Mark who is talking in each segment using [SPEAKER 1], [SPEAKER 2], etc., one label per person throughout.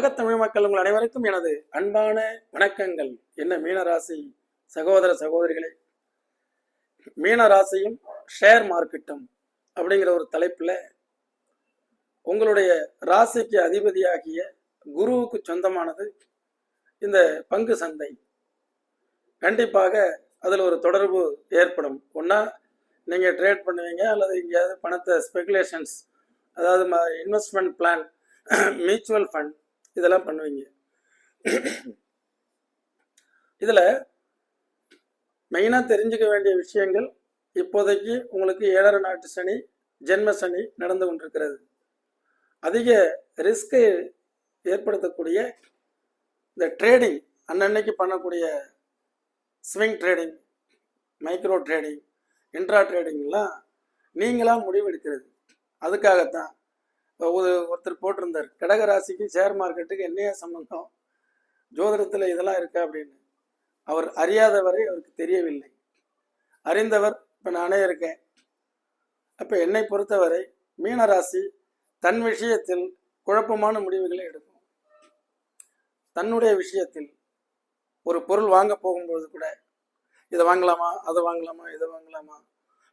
[SPEAKER 1] உலகத் தமிழ் மக்கள் உங்கள் அனைவருக்கும் எனது அன்பான வணக்கங்கள். என்ன மீனராசி சகோதர சகோதரிகளே? மீனராசியும் ஷேர் மார்க்கெட்டும் அப்படிங்கிற ஒரு தலைப்பில் உங்களுடைய ராசிக்கு அதிபதியாகிய குருவுக்கு சொந்தமானது இந்த பங்கு சந்தை. கண்டிப்பாக அதில் ஒரு தொடர்பு ஏற்படும். ஒன்றா நீங்கள் ட்ரேட் பண்ணுவீங்க அல்லது எங்கேயாவது பணத்தை ஸ்பெகுலேஷன்ஸ் அதாவது இன்வெஸ்ட்மெண்ட் பிளான் மியூச்சுவல் ஃபண்ட் இதெல்லாம் பண்ணுவீங்க. இதில் மெயினாக தெரிஞ்சுக்க வேண்டிய விஷயங்கள் இப்போதைக்கு உங்களுக்கு ஏழரை நாட்டு சனி ஜென்ம சனி நடந்து கொண்டிருக்கிறது. அதிக ரிஸ்கை ஏற்படுத்தக்கூடிய இந்த ட்ரேடிங் அன்னன்னைக்கு பண்ணக்கூடிய swing trading micro trading intra ட்ரேடிங்லாம் நீங்களாக முடிவெடுக்கிறது. அதுக்காகத்தான் ஒரு ஒருத்தர் போட்டிருந்தார். கடக ராசிக்கும் ஷேர் மார்க்கெட்டுக்கு என்னையா சம்பந்தம்? ஜோதிடத்தில் இதெல்லாம் இருக்கா அப்படின்னு. அவர் அறியாதவரை அவருக்கு தெரியவில்லை. அறிந்தவர் இப்போ நானே இருக்கேன். அப்போ என்னை பொறுத்தவரை மீனராசி தன் விஷயத்தில் குழப்பமான முடிவுகளை எடுக்கும். தன்னுடைய விஷயத்தில் ஒரு பொருள் வாங்க போகும்போது கூட இதை வாங்கலாமா அதை வாங்கலாமா இதை வாங்கலாமா?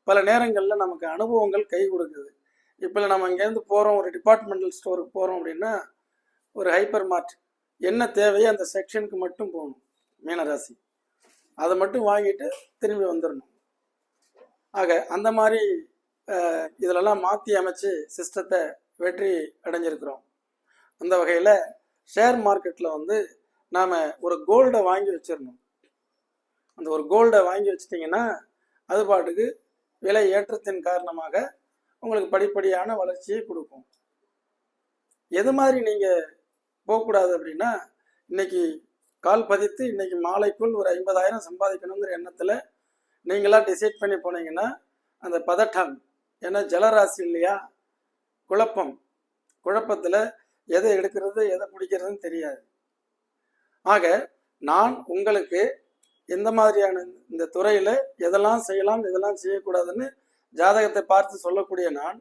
[SPEAKER 1] பல நேரங்களில் நமக்கு அனுபவங்கள் கை கொடுக்குது. இப்போ நம்ம இங்கேருந்து போகிறோம் ஒரு டிபார்ட்மெண்டல் ஸ்டோருக்கு போகிறோம் அப்படின்னா ஒரு ஹைப்பர் மார்ட் என்ன தேவையோ அந்த செக்ஷனுக்கு மட்டும் போகணும் மீனராசி அதை மட்டும் வாங்கிட்டு திரும்பி வந்துடணும் ஆக அந்த மாதிரி இதிலெல்லாம் மாற்றி அமைச்சு சிஸ்டத்தை வெற்றி அடைஞ்சிருக்கிறோம். அந்த வகையில் ஷேர் மார்க்கெட்டில் வந்து நாம் ஒரு கோல்டை வாங்கி வச்சிடணும் அந்த ஒரு கோல்டை வாங்கி வச்சிட்டிங்கன்னா அது பாட்டுக்கு விலை ஏற்றத்தின் காரணமாக உங்களுக்கு படிப்படியான வளர்ச்சியை கொடுக்கும். எது மாதிரி நீங்கள் போகக்கூடாது அப்படின்னா இன்னைக்கு கால் பதித்து இன்னைக்கு மாலைக்குள் ஒரு ஐம்பதாயிரம் சம்பாதிக்கணுங்கிற எண்ணத்தில் நீங்களாக டிசைட் பண்ணி போனீங்கன்னா அந்த பதட்டம் ஏன்னா ஜலராசி இல்லையா? குழப்பம். குழப்பத்தில் எதை எடுக்கிறது எதை பிடிக்கிறதுன்னு தெரியாது. ஆக நான் உங்களுக்கு எந்த மாதிரியான இந்த துறையில் எதெல்லாம் செய்யலாம் எதெல்லாம் செய்யக்கூடாதுன்னு ஜாதகத்தை பார்த்து சொல்லக்கூடிய நான்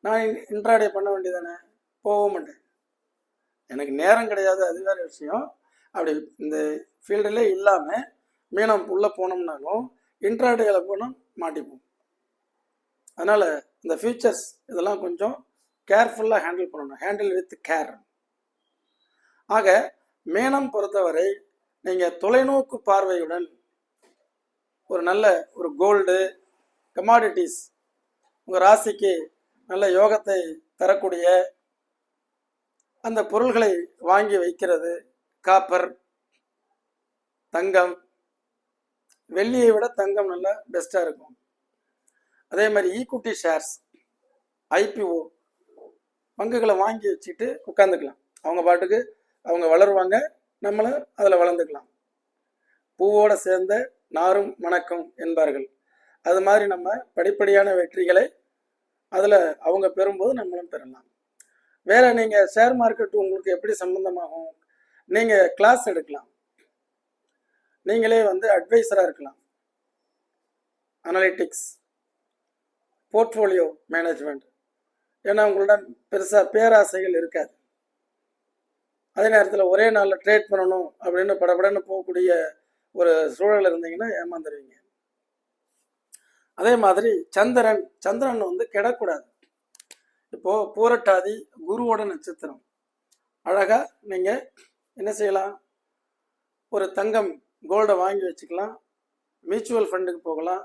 [SPEAKER 1] நான் இன்ட்ராடே பண்ண வேண்டியதானே? போக மாட்டேன். எனக்கு நேரம் கிடையாது அது வேற விஷயம். அப்படி இந்த ஃபீல்டில் இல்லாமல் மீனம் உள்ளே போனோம்னாலும் இன்ட்ராடேயில் போனால் மாட்டிப்போம். அதனால் இந்த ஃபியூச்சர்ஸ் இதெல்லாம் கொஞ்சம் கேர்ஃபுல்லாக ஹேண்டில் பண்ணணும். Handle with care. ஆக மேனம் பொறுத்தவரை நீங்கள் தொலைநோக்கு பார்வையுடன் ஒரு நல்ல ஒரு கோல்டு கமாடிட்டிஸ் உங்கள் ராசிக்கு நல்ல யோகத்தை தரக்கூடிய அந்த பொருள்களை வாங்கி வைக்கிறது. காப்பர் தங்கம் வெள்ளியை விட தங்கம் நல்லா பெஸ்ட்டாக இருக்கும். அதே மாதிரி ஈக்குட்டி ஷேர்ஸ் ஐபிஓ பங்குகளை வாங்கி வச்சுட்டு உட்காந்துக்கலாம் அவங்க பாட்டுக்கு அவங்க வளருவாங்க நம்மளும் அதில் வளர்ந்துக்கலாம். பூவோடு சேர்ந்த நாரும் வணக்கம் என்பார்கள். அது மாதிரி நம்ம படிப்படியான வெற்றிகளை அதில் அவங்க பெறும்போது நம்மளும் பெறலாம். வேற நீங்கள் ஷேர் மார்க்கெட் உங்களுக்கு எப்படி சம்மந்தமாகும் நீங்கள் கிளாஸ் எடுக்கலாம். நீங்களே வந்து அட்வைசராக இருக்கலாம். அனலிட்டிக்ஸ் போர்ட்ஃபோலியோ மேனேஜ்மெண்ட் ஏன்னா உங்களிடம் பெருசாக பேராசைகள் இருக்காது. அதே நேரத்தில் ஒரே நாளில் ட்ரேட் பண்ணணும் அப்படின்னு படபடன்னு போகக்கூடிய ஒரு சூழல் இருந்தீங்கன்னா ஏமாந்துருவீங்க. அதே மாதிரி சந்திரன் சந்திரன் வந்து கெடக்கூடாது. இப்போ பூரட்டாதி குருவோட நட்சத்திரம். அழகா நீங்க என்ன செய்யலாம்? ஒரு தங்கம் கோல்டை வாங்கி வச்சுக்கலாம். மியூச்சுவல் ஃபண்டுக்கு போகலாம்.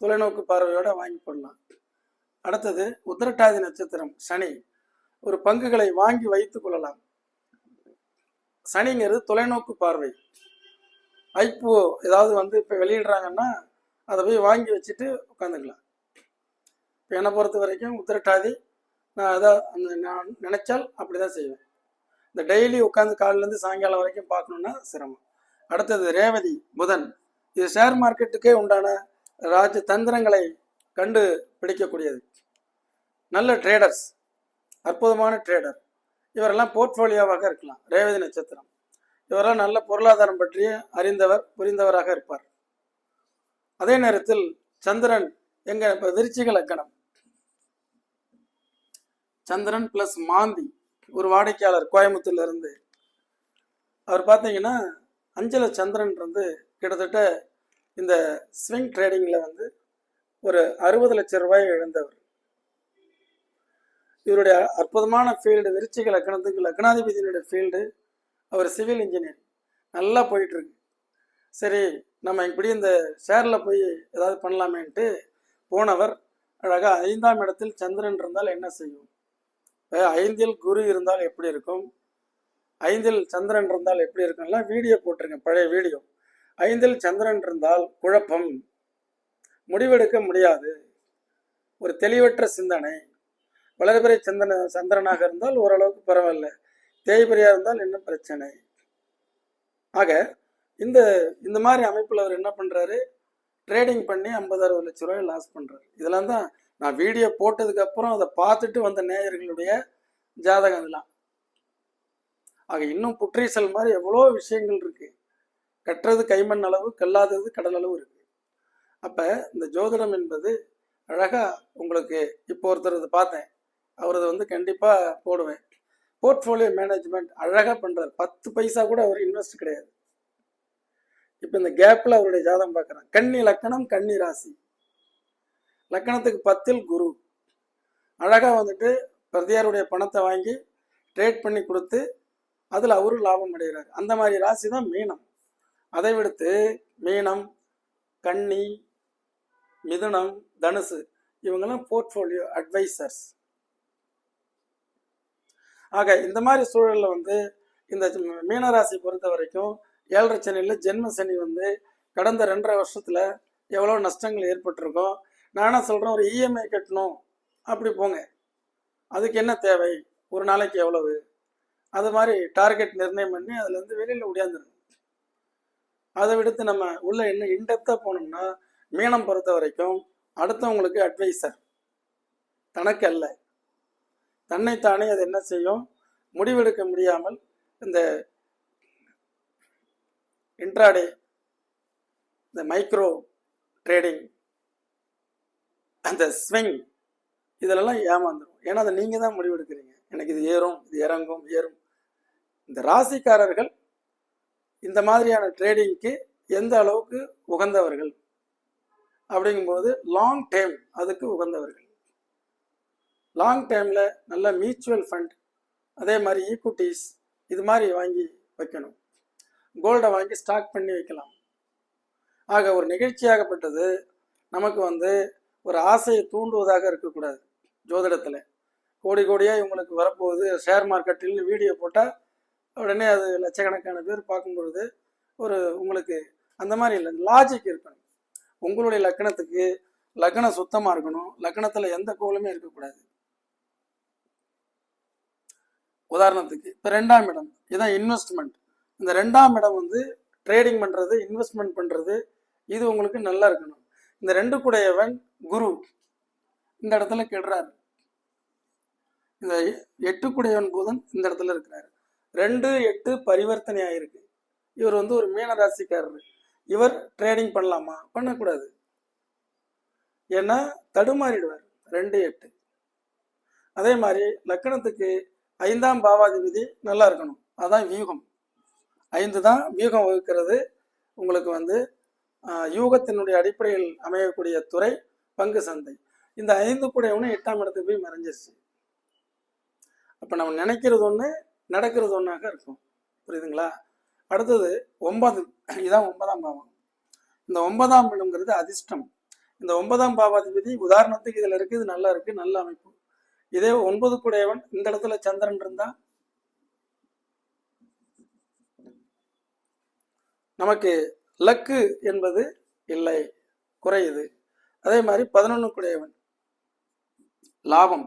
[SPEAKER 1] தொலைநோக்கு பார்வையோட வாங்கி போடலாம். அடுத்தது உத்திரட்டாதி நட்சத்திரம் சனி. ஒரு பங்குகளை வாங்கி வைத்துக் கொள்ளலாம். சனிங்கிறது தொலைநோக்கு பார்வை. ஐப்போ ஏதாவது வந்து இப்போ வெளியிடுறாங்கன்னா அதை போய் வாங்கி வச்சுட்டு உட்காந்துக்கலாம். இப்போ என்னை பொறுத்த வரைக்கும் உத்திரட்டாதி நான் அதை அந்த நான் நினைச்சால் அப்படி தான் செய்வேன். இந்த டெய்லி உட்காந்து காலிலேருந்து சாயங்காலம் வரைக்கும் பார்க்கணுன்னா சிரமம். அடுத்தது ரேவதி புதன். இது ஷேர் மார்க்கெட்டுக்கே உண்டான ராஜ தந்திரங்களை கண்டு பிடிக்கக்கூடியது. நல்ல ட்ரேடர்ஸ் அற்புதமான ட்ரேடர் இவரெல்லாம் போர்ட்ஃபோலியோவாக இருக்கலாம். ரேவதி நட்சத்திரம். இவரெல்லாம் நல்ல பொருளாதாரம் பற்றிய அறிந்தவர் புரிந்தவராக இருப்பார். அதே நேரத்தில் சந்திரன் எங்க இப்போ விருச்சிக லக்கணம். சந்திரன் பிளஸ் மாந்தி ஒரு வாடிக்கையாளர் கோயம்புத்தூர்ல இருந்து அவர் பார்த்தீங்கன்னா அஞ்சல சந்திரன் வந்து கிட்டத்தட்ட இந்த ஸ்விங் ட்ரேடிங்கில் வந்து ஒரு அறுபது லட்சம் ரூபாய் இழந்தவர். இவருடைய அற்புதமான ஃபீல்டு விருச்சிக லக்கணத்துக்கு லக்னாதிபதியினுடைய ஃபீல்டு அவர் சிவில் இன்ஜினியர் நல்லா போயிட்டு இருக்கு. சரி நம்ம இப்படி இந்த சேரில் போய் ஏதாவது பண்ணலாமேன்ட்டு போனவர் அழகாக ஐந்தாம் இடத்தில் சந்திரன் இருந்தால் என்ன செய்யும்? ஐந்தில் குரு இருந்தால் எப்படி இருக்கும்? ஐந்தில் சந்திரன் இருந்தால் எப்படி இருக்கும்லாம் வீடியோ போட்டிருங்க பழைய வீடியோ. ஐந்தில் சந்திரன் இருந்தால் குழப்பம். முடிவெடுக்க முடியாது. ஒரு தெளிவற்ற சிந்தனை. வளர்பிறை சந்திரன சந்திரனாக இருந்தால் ஓரளவுக்கு பரவாயில்ல. தேய்பிரியா இருந்தால் என்ன பிரச்சனை? ஆக இந்த இந்த மாதிரி அமைப்பில் அவர் என்ன பண்ணுறாரு ட்ரேடிங் பண்ணி ஐம்பது அறுபது லட்ச ரூபாய் லாஸ் பண்ணுறாரு இதெல்லாம் தான் நான் வீடியோ போட்டதுக்கப்புறம் அதை பார்த்துட்டு வந்த நேயர்களுடைய ஜாதகம் இதெல்லாம். ஆக இன்னும் புற்றீசல் மாதிரி எவ்வளோ விஷயங்கள் இருக்குது கட்டுறது கைமண் அளவு கல்லாதது கடல் அளவு இருக்குது அப்போ இந்த ஜோதிடம் என்பது அழகாக உங்களுக்கு இப்போ ஒருத்தர் இதை பார்த்தேன். அவரது வந்து கண்டிப்பாக போடுவேன். போர்ட்ஃபோலியோ மேனேஜ்மெண்ட் அழகாக பண்ணுறாரு பத்து பைசா கூட அவர் இன்வெஸ்ட் கிடையாது. இப்போ இந்த கேப்பில் அவருடைய ஜாதகம் பார்க்குறேன் கன்னி லக்கணம் கன்னி ராசி. லக்கணத்துக்கு பத்தில் குரு. அழகாக வந்துட்டு பிரதியாருடைய பணத்தை வாங்கி ட்ரேட் பண்ணி கொடுத்து அதில் அவரும் லாபம் அடைகிறார். அந்த மாதிரி ராசி தான் மீனம். அதை விடுத்து மீனம் கன்னி மிதுனம் தனுசு இவங்கெல்லாம் போர்ட்ஃபோலியோ அட்வைசர்ஸ் ஆக இந்த மாதிரி சூழலில் வந்து இந்த மீனராசி பொறுத்த வரைக்கும் ஏழரை சனியில் ஜென்ம சனி வந்து கடந்த ரெண்டரை வருஷத்தில் எவ்வளோ நஷ்டங்கள் ஏற்பட்டிருக்கோம் நானா சொல்கிறேன் ஒரு இஎம்ஐ கட்டணும். அப்படி போங்க. அதுக்கு என்ன தேவை? ஒரு நாளைக்கு எவ்வளவு? அது மாதிரி டார்கெட் நிர்ணயம் பண்ணி அதுலேருந்து வெளியில் ஒடியாந்துருங்க. அதை விடுத்து நம்ம உள்ள என்ன இன்டெப்த்தாக போனோம்னா மீனம் பொறுத்த வரைக்கும் அடுத்தவங்களுக்கு அட்வைசர் தனக்கு அல்ல. தன்னைத்தானே அது என்ன செய்யும்? முடிவெடுக்க முடியாமல் இந்த இன்ட்ராடே இந்த மைக்ரோ ட்ரேடிங் அந்த ஸ்விங் இதிலெல்லாம் ஏமாந்துடும் ஏன்னா அதை நீங்கள் தான் முடிவெடுக்கிறீங்க. எனக்கு இது ஏறும் இது இறங்கும் ஏறும். இந்த ராசிக்காரர்கள் இந்த மாதிரியான ட்ரேடிங்க்கு எந்த அளவுக்கு உகந்தவர்கள்? அப்படிங்கும்போது லாங் டைம் அதுக்கு உகந்தவர்கள். லாங் டைமில் நல்ல மியூச்சுவல் ஃபண்ட் அதே மாதிரி ஈக்குட்டிஸ் இது மாதிரி வாங்கி வைக்கணும். கோல்டை வாங்கி ஸ்டாக் பண்ணி வைக்கலாம். ஆக ஒரு நிகழ்ச்சியாகப்பட்டது நமக்கு வந்து ஒரு ஆசையை தூண்டுவதாக இருக்கக்கூடாது ஜோதிடத்தில். கோடி கோடியாக இவங்களுக்கு வரப்போகுது ஷேர் மார்க்கெட்டில் வீடியோ போட்டால் உடனே அது லட்சக்கணக்கான பேர் பார்க்கும்பொழுது ஒரு உங்களுக்கு அந்த மாதிரி இல்லை லாஜிக் இருக்கணும். உங்களுடைய லக்கணத்துக்கு லக்னம் சுத்தமாக இருக்கணும். லக்னத்தில் எந்த கோலுமே இருக்கக்கூடாது. உதாரணத்துக்கு இப்போ ரெண்டாம் இடம் இதான் இன்வெஸ்ட்மெண்ட் இந்த ரெண்டாம் இடம் வந்து ட்ரேடிங் பண்ணுறது இன்வெஸ்ட்மெண்ட் பண்ணுறது இது உங்களுக்கு நல்லா இருக்கணும். இந்த ரெண்டு கூடையவன் குரு. இந்த இடத்துல கெடுறாரு. இந்த எட்டு கூடையவன் புதன் இந்த இடத்துல இருக்கிறாரு. ரெண்டு எட்டு பரிவர்த்தனை ஆயிருக்கு. இவர் வந்து ஒரு மீன ராசிக்காரர். இவர் ட்ரேடிங் பண்ணலாமா? பண்ணக்கூடாது. ஏன்னா தடுமாறிடுவார். ரெண்டு எட்டு. அதே மாதிரி லக்கணத்துக்கு ஐந்தாம் பாவாதிபதி நல்லா இருக்கணும். அதான் வியூகம். ஐந்து தான் வியூகம் வகுக்கிறது. உங்களுக்கு வந்து யூகத்தினுடைய அடிப்படையில் அமையக்கூடிய துறை பங்கு சந்தை. இந்த ஐந்து கூடையவனும் எட்டாம் இடத்துக்கு போய் மறைஞ்சிருச்சு. அப்போ நம்ம நினைக்கிறது ஒன்று நடக்கிறது ஒன்றாக இருக்கும். புரியுதுங்களா? அடுத்தது ஒன்பது இதுதான் ஒன்பதாம் பாவம். இந்த ஒன்பதாம் இடம்ங்கிறது அதிர்ஷ்டம். இந்த ஒன்பதாம் பாவாதிபதி உதாரணத்துக்கு இதில் இருக்குது நல்லா இருக்குது நல்ல அமைப்பு. இதே ஒன்பது கூடையவன் இந்த இடத்துல சந்திரன் இருந்தால் நமக்கு லக்கு என்பது இல்லை குறையுது. அதே மாதிரி பதினொன்று லாபம்.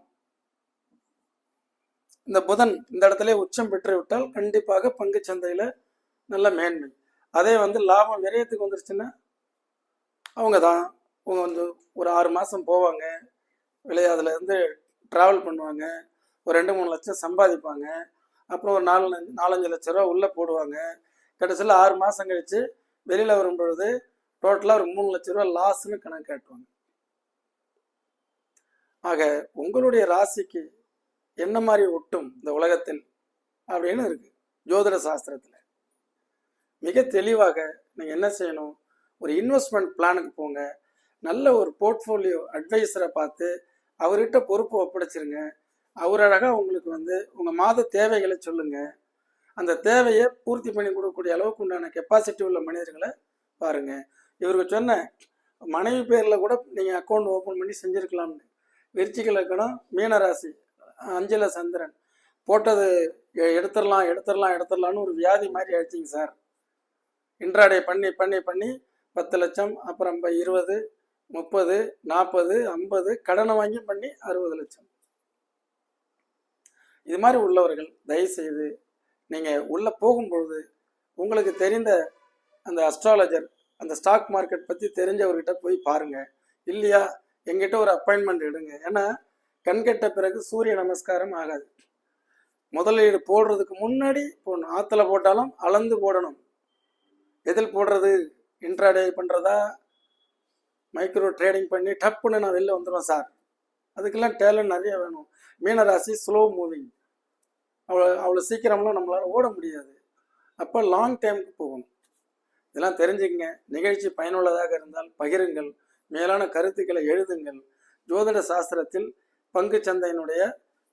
[SPEAKER 1] இந்த புதன் இந்த இடத்துல உச்சம் பெற்று விட்டால் கண்டிப்பாக பங்கு சந்தையில நல்ல மேன்மை. அதே வந்து லாபம் விரயத்துக்கு வந்துருச்சுன்னா அவங்க தான் அவங்க வந்து ஒரு ஆறு மாதம் போவாங்க. வெளியே அதுல இருந்து ட்ராவல் பண்ணுவாங்க. ஒரு ரெண்டு மூணு லட்சம் சம்பாதிப்பாங்க. அப்புறம் ஒரு நாலு நாலஞ்சு லட்ச ரூபா உள்ளே போடுவாங்க. கடைசியில் ஆறு மாதம் கழிச்சு வெளியில் வரும் பொழுது டோட்டலாக ஒரு மூணு லட்ச ரூபா லாஸ்ன்னு கணக்கு காட்டுவாங்க. ஆக உங்களுடைய ராசிக்கு என்ன மாதிரி ஒட்டும் இந்த உலகத்தில் அப்படின்னு இருக்கு. ஜோதிட சாஸ்திரத்தில். மிக தெளிவாக நீங்கள் என்ன செய்யணும்? ஒரு இன்வெஸ்ட்மெண்ட் பிளானுக்கு போங்க. நல்ல ஒரு போர்ட்ஃபோலியோ அட்வைஸரை பார்த்து அவர்கிட்ட பொறுப்பு ஒப்படைச்சிருங்க. அவர் அழகாக உங்களுக்கு வந்து உங்கள் மாத தேவைகளை சொல்லுங்கள் அந்த தேவையை பூர்த்தி பண்ணி கொடுக்கக்கூடிய அளவுக்கு உண்டான கெப்பாசிட்டி உள்ள மனிதர்களை பாருங்க. இவருக்கு சொன்ன மனைவி பேரில் கூட நீங்கள் அக்கௌண்ட் ஓப்பன் பண்ணி செஞ்சுருக்கலாம்னு. விருச்சிக லக்கணம் மீனராசி அஞ்சல சந்திரன். போட்டது எடுத்துடலாம் எடுத்துடலாம் எடுத்துடலாம்னு ஒரு வியாதி மாதிரி ஆயிடுச்சிங்க சார். இன்ட்ராடே பண்ணி பண்ணி பண்ணி பத்து லட்சம் அப்புறம் இருபது முப்பது நாற்பது ஐம்பது கடனை வாங்கி பண்ணி அறுபது லட்சம். இது மாதிரி உள்ளவர்கள் தயவுசெய்து நீங்கள் உள்ளே போகும்பொழுது உங்களுக்கு தெரிந்த அந்த அஸ்ட்ராலஜர் அந்த ஸ்டாக் மார்க்கெட் பற்றி தெரிஞ்சவர்கிட்ட போய் பாருங்கள் இல்லையா? எங்கிட்ட ஒரு அப்பாயின்மெண்ட் எடுங்க. ஏன்னா கண்கெட்ட பிறகு சூரிய நமஸ்காரம் ஆகாது. முதலீடு போடுறதுக்கு முன்னாடி போடணும் ஆற்றுல போட்டாலும் அளந்து போடணும். எதில் போடுறது? இன்ட்ராடே பண்ணுறதா மைக்ரோ ட்ரேடிங் பண்ணி டப்புன்னு நான் வெளில வந்துடுவேன் சார். அதுக்கெல்லாம் டேலண்ட் நிறைய வேணும். மீனராசி ஸ்லோ மூவிங் அவ்வளோ அவ்வளோ சீக்கிரம்லாம் நம்மளால் ஓட முடியாது. அப்போ லாங் டைமுக்கு போகணும். இதெல்லாம் தெரிஞ்சுக்கங்க. நிகழ்ச்சி பயனுள்ளதாக இருந்தால் பகிருங்கள். மேலான கருத்துக்களை எழுதுங்கள். ஜோதிட சாஸ்திரத்தில் பங்கு சந்தையினுடைய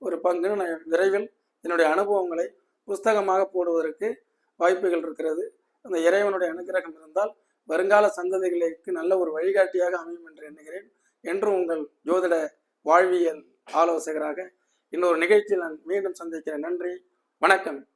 [SPEAKER 1] ஒரு பங்குன்னு நான் விரைவில் என்னுடைய அனுபவங்களை புஸ்தகமாக போடுவதற்கு வாய்ப்புகள் இருக்கிறது. அந்த இறைவனுடைய அனுகிரகம் இருந்தால் வருங்கால சந்ததிகளுக்கு நல்ல ஒரு வழிகாட்டியாக அமையும் என்று எண்ணுகிறேன். என்றும் உங்கள் ஜோதிட வாழ்வியல் ஆலோசகராக இன்னொரு நிகழ்ச்சியில் நான் மீண்டும் சந்திக்கிறேன். நன்றி. வணக்கம்.